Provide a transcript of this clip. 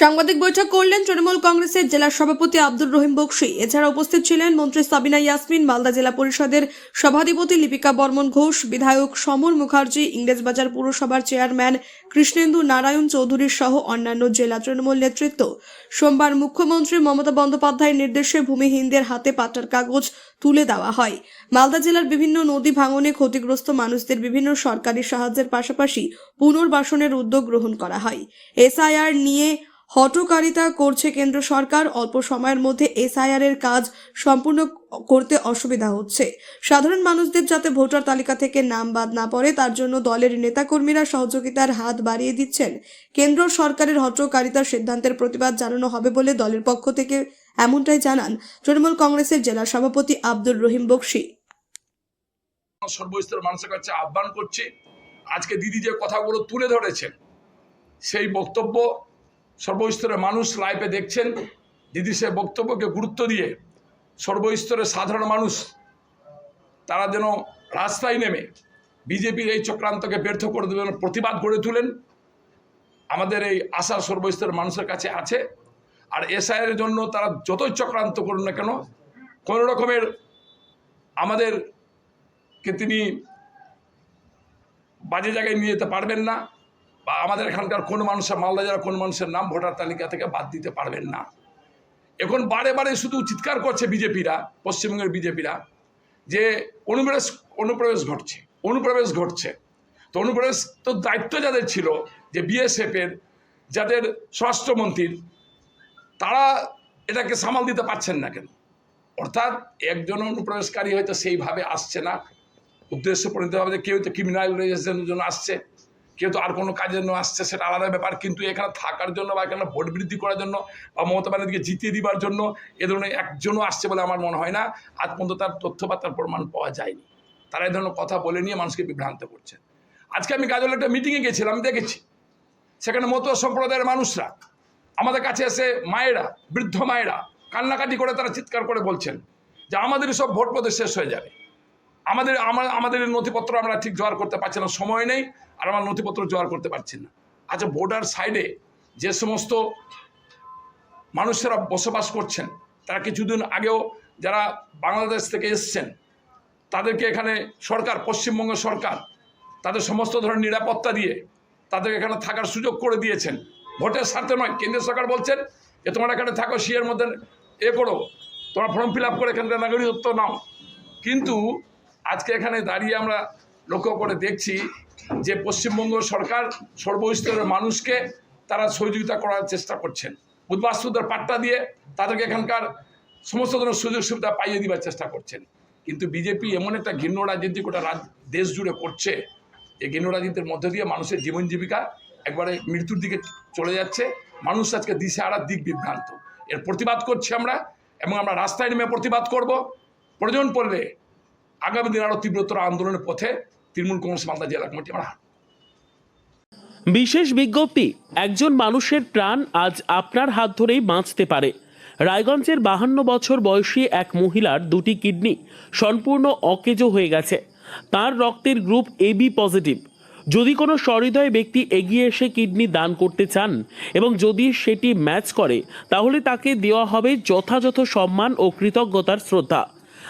সাংবাদিক বৈঠক করলেন তৃণমূল কংগ্রেসের জেলা সভাপতি আব্দুর রহিম বক্সি। এছাড়া উপস্থিত ছিলেন মন্ত্রী সাবিনা ইয়াসমিন, মালদা জেলা পরিষদের সভাধিপতি লিপিকা বর্মন ঘোষ, বিধায়ক সমর মুখার্জি, ইংরেজবাজার পুরসভার চেয়ারম্যান কৃষ্ণেন্দু নারায়ণ চৌধুরীর সহ অন্যান্য জেলা তৃণমূল নেতৃত্ব। সোমবার মুখ্যমন্ত্রী মমতা বন্দ্যোপাধ্যায়ের নির্দেশে ভূমিহীনদের হাতে পাটার কাগজ তুলে দেওয়া হয়। মালদা জেলার বিভিন্ন নদী ভাঙনে ক্ষতিগ্রস্ত মানুষদের বিভিন্ন সরকারি সাহায্যের পাশাপাশি পুনর্বাসনের উদ্যোগ গ্রহণ করা হয়। এসআইআর নিয়ে হটকারিতা করছে কেন্দ্র সরকার। অল্প সময়ের মধ্যে এসআইআর এর কাজ সম্পূর্ণ করতে অসুবিধা হচ্ছে। সাধারণ মানুষদের যাতে ভোটার তালিকা থেকে নাম বাদ না পড়ে, তার জন্য দলের নেতাকর্মীরা সহযোগিতার হাত বাড়িয়ে দিচ্ছেন। কেন্দ্র সরকারের হটকারিতার সিদ্ধান্তের প্রতিবাদ জানানো হবে বলে দলের পক্ষ থেকে এমনটাই জানান তৃণমূল কংগ্রেসের জেলা সভাপতি আব্দুর রহিম বক্সি। সর্বস্তরের মানুষের কাছে আহ্বান করছি, আজকে দিদি যে কথাগুলো তুলে ধরেছেন, সেই বক্তব্য সর্বস্তরের মানুষ লাইভে দেখছেন। দিদি সে বক্তব্যকে গুরুত্ব দিয়ে সর্বস্তরের সাধারণ মানুষ, তারা যেন রাস্তায় নেমে বিজেপির এই চক্রান্তকে ব্যর্থ করে দেবেন, প্রতিবাদ গড়ে তুলেন। আমাদের এই আশা সর্বস্তরের মানুষের কাছে আছে। আর এসআইয়ের জন্য তারা যতই চক্রান্ত করুন না কেন, কোনো রকমের আমাদেরকে তিনি বাজে জায়গায় নিয়ে যেতে পারবেন না। বা আমাদের এখানকার কোন মানুষের, মালদা জেলার কোন মানুষের নাম ভোটার তালিকা থেকে বাদ দিতে পারবেন না। এখন বারে বারে শুধু চিৎকার করছে বিজেপিরা, পশ্চিমবঙ্গের বিজেপিরা, যে অনুপ্রবেশ অনুপ্রবেশ ঘটছে অনুপ্রবেশ ঘটছে। তো অনুপ্রবেশ তো দায়িত্ব যাদের ছিল, যে বিএসএফের যাদের স্বরাষ্ট্রমন্ত্রীর, তারা এটাকে সামাল দিতে পারছেন না কেন? অর্থাৎ একজন অনুপ্রবেশকারী হয়তো সেইভাবে আসছে না। উদ্দেশ্য পরিণতভাবে কেউ তো ক্রিমিনাল রেজিস্ট্রেশনের জন্য আসছে। কেউ তো আর কোনো কাজের জন্য আসছে, সেটা আলাদা ব্যাপার। কিন্তু এখানে থাকার জন্য বা এখানে ভোট বৃদ্ধি করার জন্য বা মমতা ব্যানার্জিকে জিতিয়ে দিবার জন্য এ ধরনের একজনও আসছে বলে আমার মনে হয় না। আজ পর্যন্ত তার তথ্য বা তার প্রমাণ পাওয়া যায়নি। তারা এই ধরনের কথা বলে নিয়ে মানুষকে বিভ্রান্ত করছে। আজকে আমি গাজলে একটা মিটিংয়ে গেছিলাম দেখেছি। সেখানে মতো সম্প্রদায়ের মানুষরা, আমাদের কাছে এসে মায়েরা, বৃদ্ধ মায়েরা কান্নাকাটি করে তারা চিৎকার করে বলছেন যে আমাদের সব ভোট পদে শেষ হয়ে যাবে। আমাদের, আমার, আমাদের নথিপত্র আমরা ঠিক জোগাড় করতে পারছি না, সময় নেই, আর আমার নথিপত্র জোগাড় করতে পারছি না। আচ্ছা বর্ডার সাইডে যে সমস্ত মানুষেরা বসবাস করছেন, তারা কিছুদিন আগেও যারা বাংলাদেশ থেকে এসছেন, তাদেরকে এখানে সরকার, পশ্চিমবঙ্গ সরকার, তাদের সমস্ত ধরনের নিরাপত্তা দিয়ে তাদের এখানে থাকার সুযোগ করে দিয়েছেন। ভোটের স্বার্থে নয়, কেন্দ্রীয় সরকার বলছেন যে, তোমরা এখানে থাকো সিয়ের মধ্যে এ করো, তোমরা ফর্ম ফিল আপ করে এখানকার নাগরিকত্ব নাও। কিন্তু আজকে এখানে দাঁড়িয়ে আমরা লক্ষ্য করে দেখছি যে পশ্চিমবঙ্গ সরকার সর্বস্তরের মানুষকে তারা সহযোগিতা করার চেষ্টা করছেন। উদ্বাস্তুদের পাট্টা দিয়ে তাদেরকে এখানকার সমস্ত ধরনের সুযোগ সুবিধা পাইয়ে দিবার চেষ্টা করছেন। কিন্তু বিজেপি এমন একটা ঘৃণ্য রাজনীতি গোটা রাজ, দেশ জুড়ে করছে এই ঘৃণ্য রাজনীতির মধ্য দিয়ে মানুষের জীবন জীবিকা একবারে মৃত্যুর দিকে চলে যাচ্ছে। মানুষ আজকে দিশেহারার দিক বিভ্রান্ত এর প্রতিবাদ করছি আমরা এবং আমরা রাস্তায় নেমে প্রতিবাদ করব। প্রয়োজন পড়লে আগামী দিন আরও তীব্রতর আন্দোলনের পথে তৃণমূল কংগ্রেস, মালদা জেলা কমিটি আমরা বিশেষ বিজ্ঞপ্তি, একজন মানুষের প্রাণ আজ আপনার হাত ধরেই বাঁচতে পারে। রায়গঞ্জের বাহান্ন বছর বয়সী এক মহিলার দুটি কিডনি সম্পূর্ণ অকেজো হয়ে গেছে। তার রক্তের গ্রুপ এবি পজিটিভ। যদি কোনো সহৃদয় ব্যক্তি এগিয়ে এসে কিডনি দান করতে চান এবং যদি সেটি ম্যাচ করে, তাহলে তাকে দেওয়া হবে যথাযথ সম্মান ও কৃতজ্ঞতার শ্রদ্ধা।